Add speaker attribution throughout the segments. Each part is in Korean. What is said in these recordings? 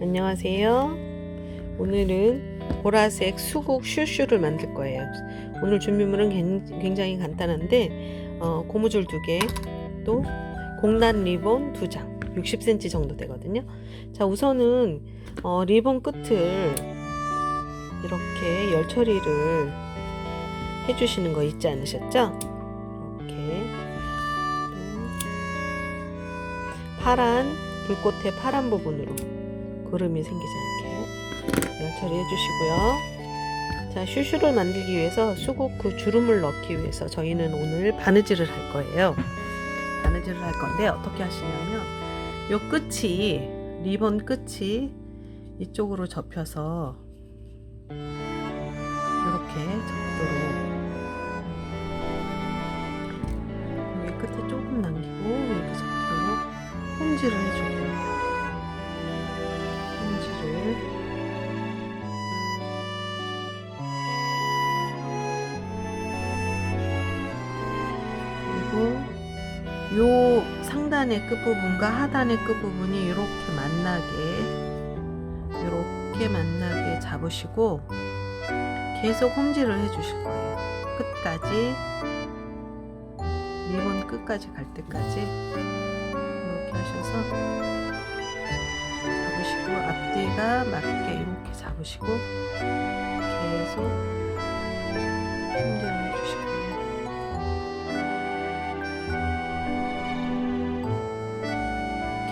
Speaker 1: 안녕하세요. 오늘은 보라색 수국 슈슈를 만들 거예요. 오늘 준비물은 굉- 굉장히 간단한데 어, 고무줄 두 개, 또 공란 리본 두 장, 60cm 정도 되거든요. 자, 우선은 어, 리본 끝을 이렇게 열 처리를 해주시는 거 잊지 않으셨죠? 이렇게 파란 불꽃의 파란 부분으로 구름이 생기지 않게 열 처리해 주시고요. 자, 슈슈를 만들기 위해서 수국 그 주름을 넣기 위해서 저희는 오늘 바느질을 할 거예요. 바느질을 할 건데 어떻게 하시냐면 요 끝이 리본 끝이 이쪽으로 접혀서 이렇게 홈질을 해줘요. 홈질을 그리고 요 상단의 끝부분과 하단의 끝부분이 이렇게 만나게 이렇게 만나게 잡으시고 계속 홈질을 해 주실 거예요. 끝까지 리본 끝까지 갈 때까지 이렇게 하셔서 잡으시고 앞뒤가 맞게 이렇게 잡으시고 계속 주실 거예요.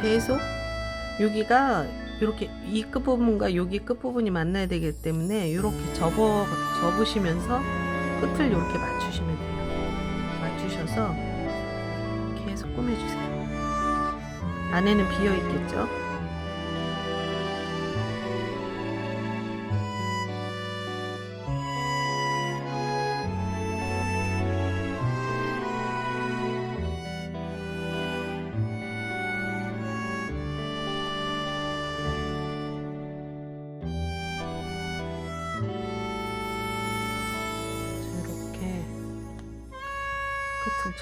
Speaker 1: 계속 여기가 이렇게 이 끝부분과 여기 끝부분이 만나야 되기 때문에 이렇게 접어 접으시면서 끝을 이렇게 맞추시면 돼요. 맞추셔서 계속 꾸며주세요. 안에는 비어 있겠죠?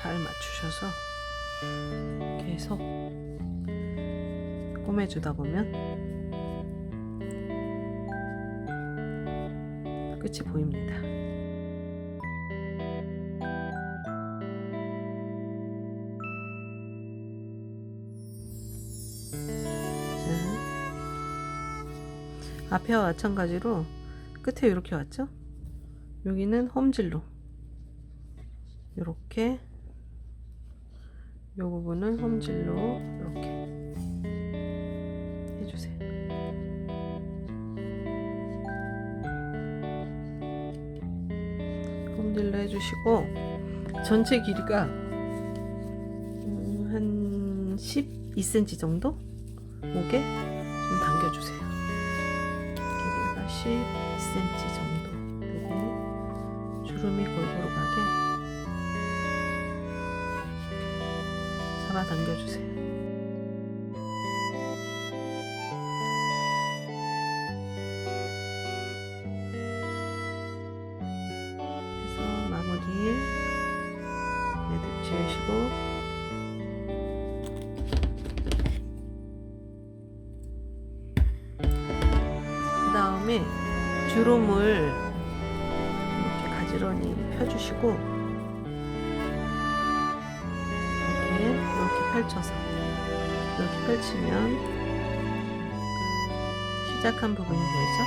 Speaker 1: 잘 맞추셔서 계속 꼬매주다 보면 끝이 보입니다. 자, 앞에와 마찬가지로 끝에 이렇게 왔죠? 여기는 홈질로 이렇게 이 부분을 홈질로 홈질로 해주시고 전체 길이가 음, 한 12cm 정도 오게 좀 당겨주세요. 길이가 12cm 정도 되고 주름이 골고루 가게 잡아 당겨주세요. 다음에 주름을 이렇게 가지런히 펴주시고 이렇게 이렇게 펼쳐서 이렇게 펼치면 시작한 부분이 보이죠?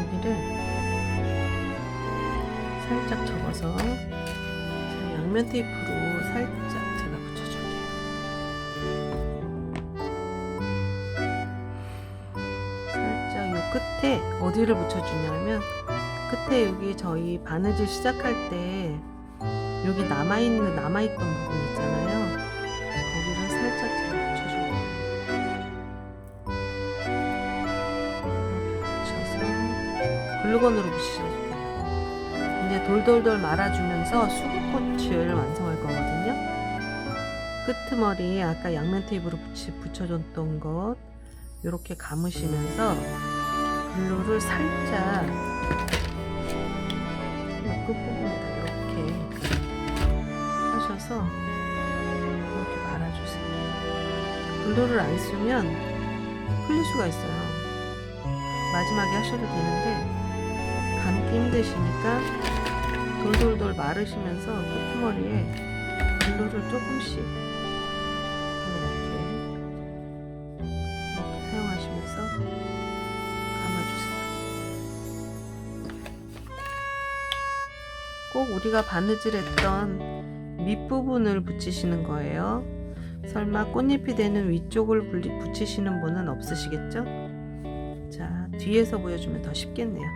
Speaker 1: 여기를 살짝 접어서 자, 양면 테이프로 살짝 끝에 어디를 붙여주냐면 끝에 여기 저희 바느질 시작할 때 여기 남아있는 남아있던 부분 있잖아요. 거기를 살짝 제가 붙여줘요. 붙여서 글루건으로 붙이셔도 돼요. 이제 돌돌돌 말아주면서 수국꽃을 완성할 거거든요. 끄트머리 아까 양면 테이프로 붙여줬던 것 이렇게 감으시면서 글루를 살짝 이 끝부분에다 이렇게 하셔서 이렇게 말아주세요. 글루를 안 쓰면 풀릴 수가 있어요. 마지막에 하셔도 되는데 감기 힘드시니까 돌돌돌 마르시면서 끄트머리에 글루를 조금씩 꼭 우리가 바느질했던 밑부분을 붙이시는 거예요. 설마 꽃잎이 되는 위쪽을 붙이시는 분은 없으시겠죠? 자, 뒤에서 보여주면 더 쉽겠네요.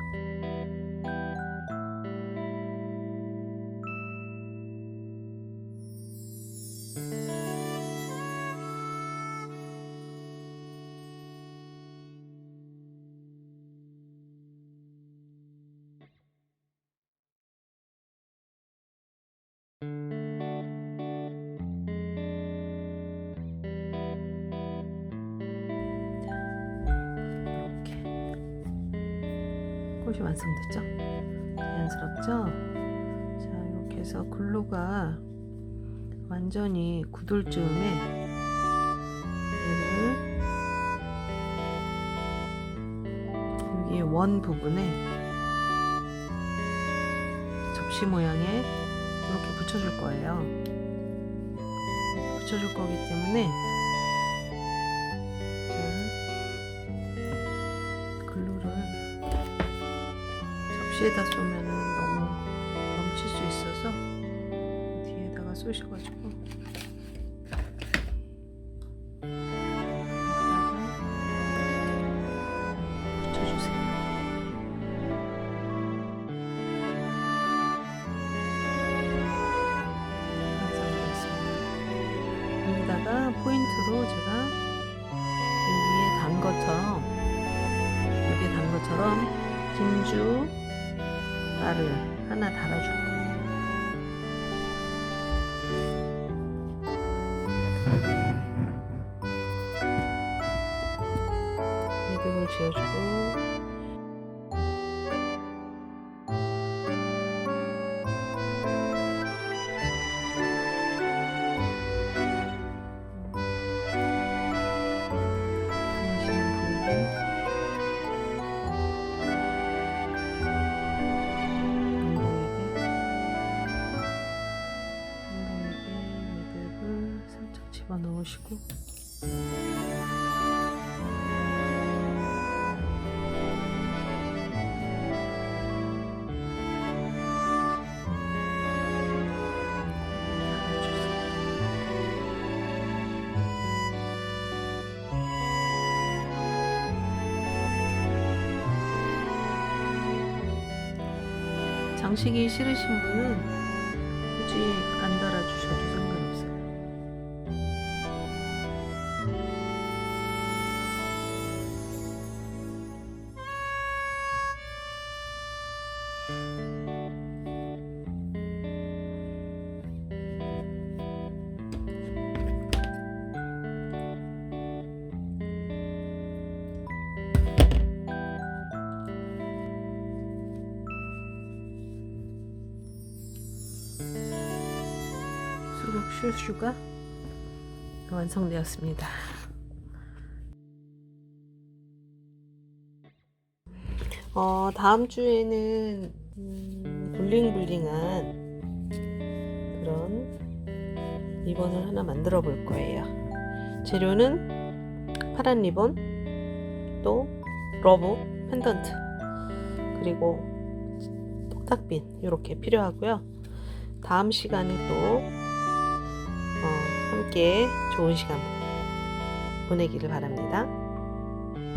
Speaker 1: 꽃이 완성됐죠? 자연스럽죠? 자 이렇게 해서 글루가 완전히 굳을 즈음에 여기 원 부분에 접시 모양에 이렇게 붙여줄 거예요. 붙여줄 거기 때문에 접시에다 쏘면은 너무 넘칠 수 있어서 뒤에다가 쏘셔가지고. 여기다가 포인트로 제가 여기에 단 것처럼 여기에 단 것처럼 진주 알을 하나 달아줄 거예요. 리듬을 지어주고 집어 넣으시고. 장식이 싫으신 분은 굳이 안 달아주셔도 슈슈가 완성되었습니다. 어, 다음 주에는 음, 블링블링한 그런 리본을 하나 만들어 볼 거예요. 재료는 파란 리본, 또 러브, 펜던트, 그리고 똑딱빈 이렇게 필요하고요. 다음 시간에 또 어, 함께 좋은 시간 보내기를 바랍니다.